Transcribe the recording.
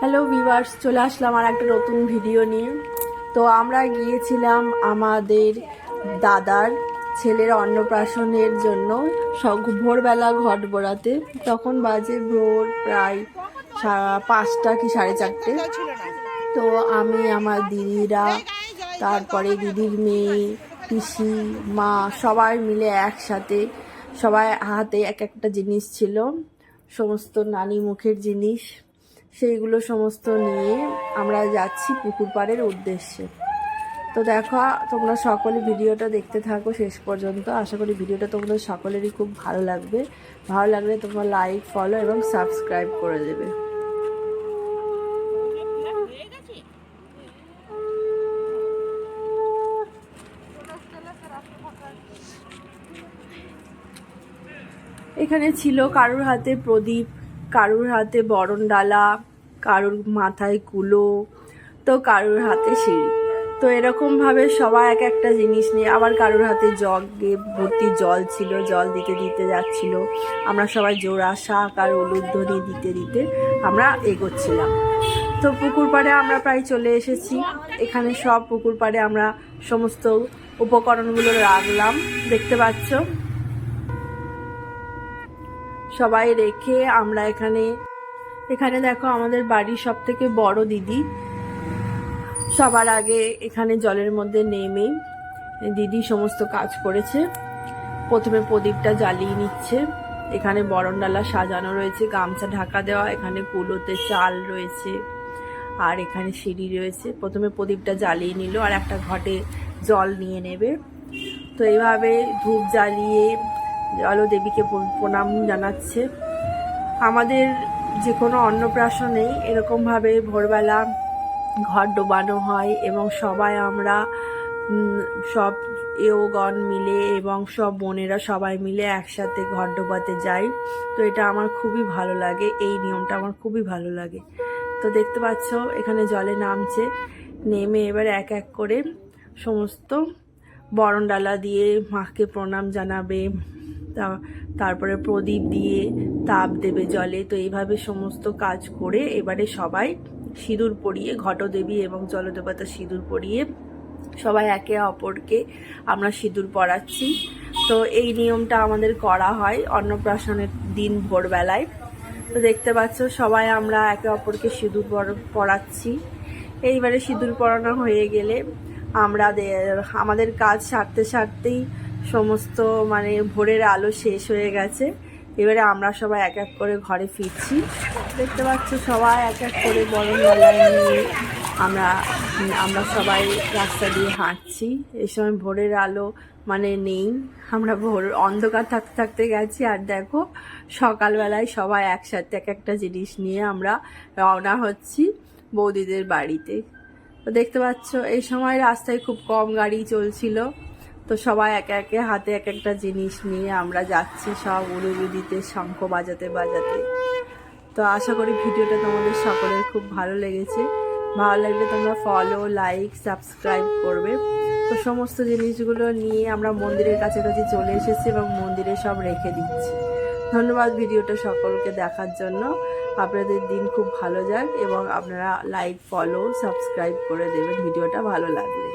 Hello viewers চলে আসলাম আর একটা নতুন ভিডিও নিয়ে। তো আমরা গিয়েছিলাম আমাদের দাদার ছেলের অন্নপ্রাশনের জন্য ভোরবেলা ঘট বোড়াতে তখন বাজে ভোর প্রায় পাঁচটা কি সাড়ে চারটে। তো আমি, আমার দিদিরা, তারপরে দিদির মেয়ে, পিসি, মা, সবাই মিলে একসাথে, সবাই হাতে এক একটা জিনিস ছিল, সমস্ত নানি মুখের জিনিস। সেইগুলো সমস্ত নিয়ে আমরা যাচ্ছি পুকুর পাড়ের উদ্দেশ্যে। তো দেখো, তোমরা সকলে ভিডিওটা দেখতে থাকো শেষ পর্যন্ত। আশা করি ভিডিওটা তোমাদের সকলেরই খুব ভালো লাগবে। ভালো লাগলে তোমরা লাইক ফলো এবং সাবস্ক্রাইব করে দেবে। এখানে ছিল কারোর হাতে প্রদীপ। কারোর হাতে বরণ ডালা, কারোর মাথায় কুলো, তো কারোর হাতে সিঁড়ি। তো এরকম ভাবে সবাই এক একটা জিনিস নিয়ে, আবার কারোর হাতে জগে ভর্তি জল ছিল, জল দিতে দিতে যাচ্ছিল। আমরা সবাই জোড়া শাক আর উলুধ্বনি দিতে দিতে আমরা এগোচ্ছিলাম। তো পুকুর পাড়ে আমরা প্রায় চলে এসেছি। এখানে সব পুকুর পাড়ে আমরা সমস্ত উপকরণগুলো রাখলাম। দেখতে পাচ্ছ? সবাই রেখে আমরা এখানে এখানে দেখো আমাদের বাড়ির সব থেকে বড় দিদি। সবার আগে এখানে জলের মধ্যে নেমে দিদি সমস্ত কাজ করেছে। প্রথমে প্রদীপটা জ্বালিয়ে নিচ্ছে। এখানে বরণডালা সাজানো রয়েছে, গামছা ঢাকা দেওয়া, এখানে কুলোতে চাল রয়েছে, আর এখানে সিঁড়ি রয়েছে। প্রথমে প্রদীপটা জ্বালিয়ে নিল আর একটা ঘটে জল নিয়ে নেবে। তো এইভাবে ধূপ জ্বালিয়ে জলদেবীকে প- প্রণাম জানাচ্ছে। আমাদের যে কোনো অন্নপ্রাশনেই এরকমভাবে ভোরবেলা ঘর ডোবানো হয় এবং সবাই আমরা সব এওগণ মিলে এবং সব বোনেরা সবাই মিলে একসাথে ঘর ডোবাতে যাই। তো এটা আমার খুবই ভালো লাগে, এই নিয়মটা আমার খুবই ভালো লাগে। তো দেখতে পাচ্ছ, এখানে জলে নামছে, নেমে এবার এক এক করে সমস্ত বরণডালা দিয়ে মাকে প্রণাম জানাবে। তারপরে প্রদীপ দিয়ে তাপ দেবে জলে। তো এইভাবে সমস্ত কাজ করে এবারে সবাই সিঁদুর পরিয়ে, ঘটদেবী এবং জলদেবতা সিঁদুর পরিয়ে সবাই একে অপরকে আমরা সিঁদুর পরাচ্ছি। তো এই নিয়মটা আমাদের করা হয় অন্নপ্রাশনের দিন ভোরবেলায়। তো দেখতে পাচ্ছ সবাই আমরা একে অপরকে সিঁদুর পরাচ্ছি। এইবারে সিঁদুর পরানো হয়ে গেলে আমরা আমাদের কাজ সারতে সারতেই সমস্ত মানে ভোরের আলো শেষ হয়ে গেছে। এবারে আমরা সবাই এক এক করে ঘরে ফিরছি। দেখতে পাচ্ছ সবাই এক এক করে বরণ ডালায় নিয়ে আমরা আমরা সবাই রাস্তা দিয়ে হাঁটছি। এই সময় ভোরের আলো মানে নেই। আমরা ভোর অন্ধকার থাকতে থাকতে গেছি আর দেখো সকালবেলায় সবাই একসাথে এক একটা জিনিস নিয়ে আমরা রওনা হচ্ছি বৌদিদের বাড়িতে। তো দেখতে পাচ্ছ এই সময় রাস্তায় খুব কম গাড়ি চলছিল। তো সবাই একে একে হাতে এক একটা জিনিস নিয়ে আমরা যাচ্ছি সব উড়ুগু দিতে শঙ্খ বাজাতে বাজাতে। তো আশা করি ভিডিওটা তোমাদের সকলের খুব ভালো লেগেছে। ভালো লাগলে তোমরা ফলো লাইক সাবস্ক্রাইব করবে। তো সমস্ত জিনিসগুলো নিয়ে আমরা মন্দিরের কাছাকাছি চলে এসেছি এবং মন্দিরে সব রেখে দিচ্ছি। ধন্যবাদ ভিডিওটা সকলকে দেখার জন্য। আপনাদের দিন খুব ভালো যাক এবং আপনারা লাইক ফলো সাবস্ক্রাইব করে দেবেন। ভিডিওটা ভালো লাগলে।